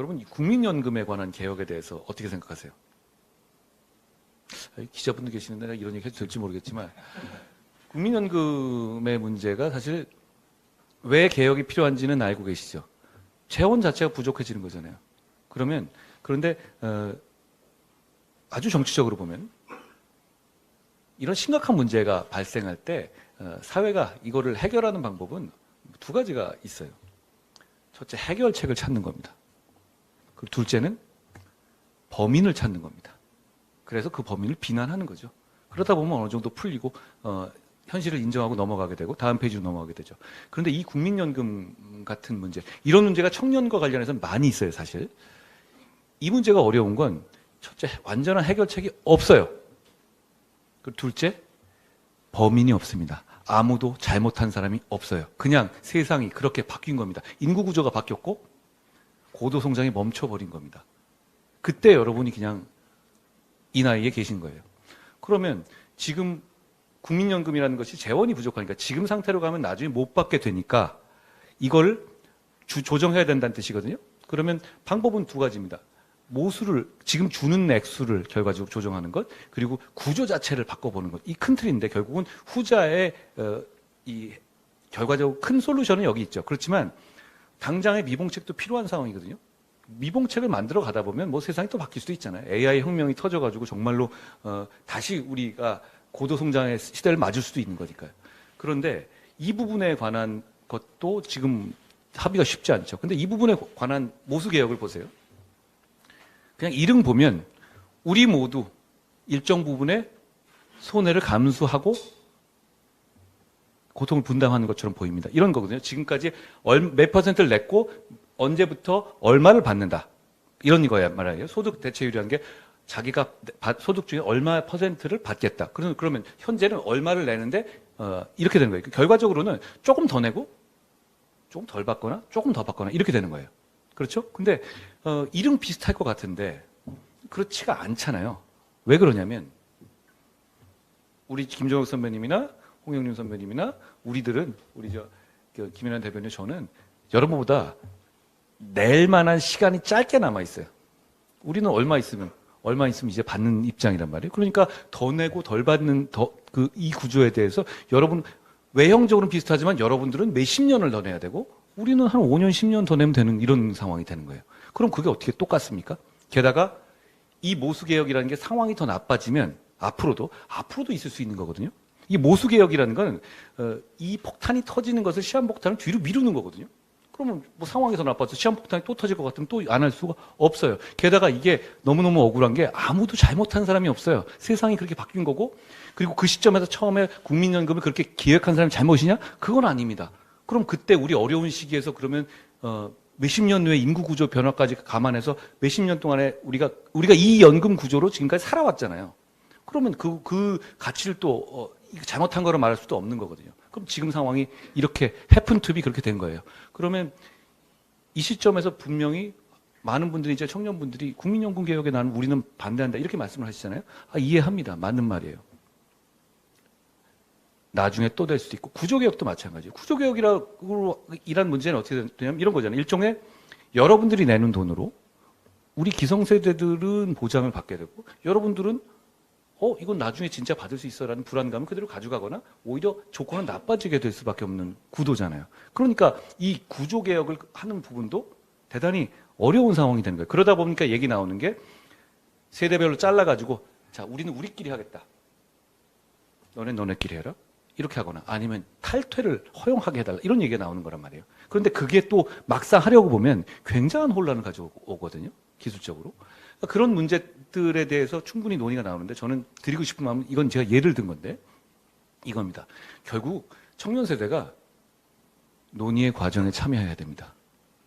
여러분 이 국민연금에 관한 개혁에 대해서 어떻게 생각하세요? 아니, 기자분들 계시는데 이런 얘기 해도 될지 모르겠지만 국민연금의 문제가 사실 왜 개혁이 필요한지는 알고 계시죠. 재원 자체가 부족해지는 거잖아요. 그러면 그런데 어, 아주 정치적으로 보면 이런 심각한 문제가 발생할 때 어, 사회가 이거를 해결하는 방법은 두 가지가 있어요. 첫째 해결책을 찾는 겁니다. 그리고 둘째는 범인을 찾는 겁니다. 그래서 그 범인을 비난하는 거죠. 그러다 보면 어느 정도 풀리고 어, 현실을 인정하고 넘어가게 되고 다음 페이지로 넘어가게 되죠. 그런데 이 국민연금 같은 문제, 이런 문제가 청년과 관련해서는 많이 있어요, 사실. 이 문제가 어려운 건 첫째 완전한 해결책이 없어요. 그 둘째 범인이 없습니다. 아무도 잘못한 사람이 없어요. 그냥 세상이 그렇게 바뀐 겁니다. 인구 구조가 바뀌었고 고도 성장이 멈춰버린 겁니다. 그때 여러분이 그냥 이 나이에 계신 거예요. 그러면 지금 국민연금이라는 것이 재원이 부족하니까 지금 상태로 가면 나중에 못 받게 되니까 이걸 주- 조정해야 된다는 뜻이거든요. 그러면 방법은 두 가지입니다. 모수를 지금 주는 액수를 결과적으로 조정하는 것 그리고 구조 자체를 바꿔보는 것 이 큰 틀인데 결국은 후자의 어, 이 결과적으로 큰 솔루션은 여기 있죠. 그렇지만 당장의 미봉책도 필요한 상황이거든요. 미봉책을 만들어 가다 보면 뭐 세상이 또 바뀔 수도 있잖아요. AI 혁명이 터져가지고 정말로 어, 다시 우리가 고도 성장의 시대를 맞을 수도 있는 거니까요. 그런데 이 부분에 관한 것도 지금 합의가 쉽지 않죠. 근데 이 부분에 관한 모수 개혁을 보세요. 그냥 이름 보면 우리 모두 일정 부분의 손해를 감수하고 고통을 분담하는 것처럼 보입니다. 이런 거거든요. 지금까지 얼- 몇 퍼센트를 냈고 언제부터 얼마를 받는다. 이런 거야 말이에요. 소득 대체율이라는 게 자기가 받- 소득 중에 얼마 퍼센트를 받겠다. 그러면 그러면 현재는 얼마를 내는데 어, 이렇게 되는 거예요. 결과적으로는 조금 더 내고 조금 덜 받거나 조금 더 받거나 이렇게 되는 거예요. 그렇죠? 근데 어, 이름 비슷할 것 같은데 그렇지가 않잖아요. 왜 그러냐면 우리 김정욱 선배님이나 홍영림 선배님이나 우리들은 우리 저그 김연아 대변인 저는 여러분보다 낼 만한 시간이 짧게 남아 있어요. 우리는 얼마 있으면 얼마 있으면 이제 받는 입장이란 말이에요. 그러니까 더 내고 덜 받는 더 그 이 구조에 대해서 여러분 외형적으로는 비슷하지만 여러분들은 몇십 년을 더 내야 되고 우리는 한 5년 10년 더 내면 되는 이런 상황이 되는 거예요. 그럼 그게 어떻게 똑같습니까? 게다가 이 모수 개혁이라는 게 상황이 더 나빠지면 앞으로도 앞으로도 있을 수 있는 거거든요. 이 모수 개혁이라는 건 어, 이 폭탄이 터지는 것을 시한 폭탄을 뒤로 미루는 거거든요. 그러면 뭐 상황이 더 나빠서 시한 폭탄이 또 터질 것 같으면 또 안 할 수가 없어요. 게다가 이게 너무너무 억울한 게 아무도 잘못한 사람이 없어요. 세상이 그렇게 바뀐 거고 그리고 그 시점에서 처음에 국민연금을 그렇게 기획한 사람이 잘못이냐? 그건 아닙니다. 그럼 그때 우리 어려운 시기에서 그러면 어 몇십 년 후에 인구 구조 변화까지 감안해서 몇십 년 동안에 우리가 우리가 이 연금 구조로 지금까지 살아왔잖아요. 그러면 그, 그 가치를 또, 어, 잘못한 거로 말할 수도 없는 거거든요. 그럼 지금 상황이 이렇게 해픈 투비 그렇게 된 거예요. 그러면 이 시점에서 분명히 많은 분들이 이제 청년분들이 국민연금 개혁에 나는 우리는 반대한다 이렇게 말씀을 하시잖아요. 아, 이해합니다. 맞는 말이에요. 나중에 또 될 수도 있고 구조개혁도 마찬가지예요. 구조개혁이라고 이란 문제는 어떻게 되냐면 이런 거잖아요. 일종의 여러분들이 내는 돈으로 우리 기성세대들은 보장을 받게 되고 여러분들은 어 이건 나중에 진짜 받을 수 있어라는 불안감을 그대로 가져가거나 오히려 조건은 나빠지게 될 수밖에 없는 구도잖아요. 그러니까 이 구조 개혁을 하는 부분도 대단히 어려운 상황이 되는 거예요. 그러다 보니까 얘기 나오는 게 세대별로 잘라 가지고 자 우리는 우리끼리 하겠다. 너네 너네끼리 해라. 이렇게 하거나 아니면 탈퇴를 허용하게 해달라 이런 얘기가 나오는 거란 말이에요. 그런데 그게 또 막상 하려고 보면 굉장한 혼란을 가져오거든요. 기술적으로. 그러니까 그런 문제들에 대해서 충분히 논의가 나오는데 저는 드리고 싶은 마음은 이건 제가 예를 든 건데 이겁니다. 결국 청년 세대가 논의의 과정에 참여해야 됩니다.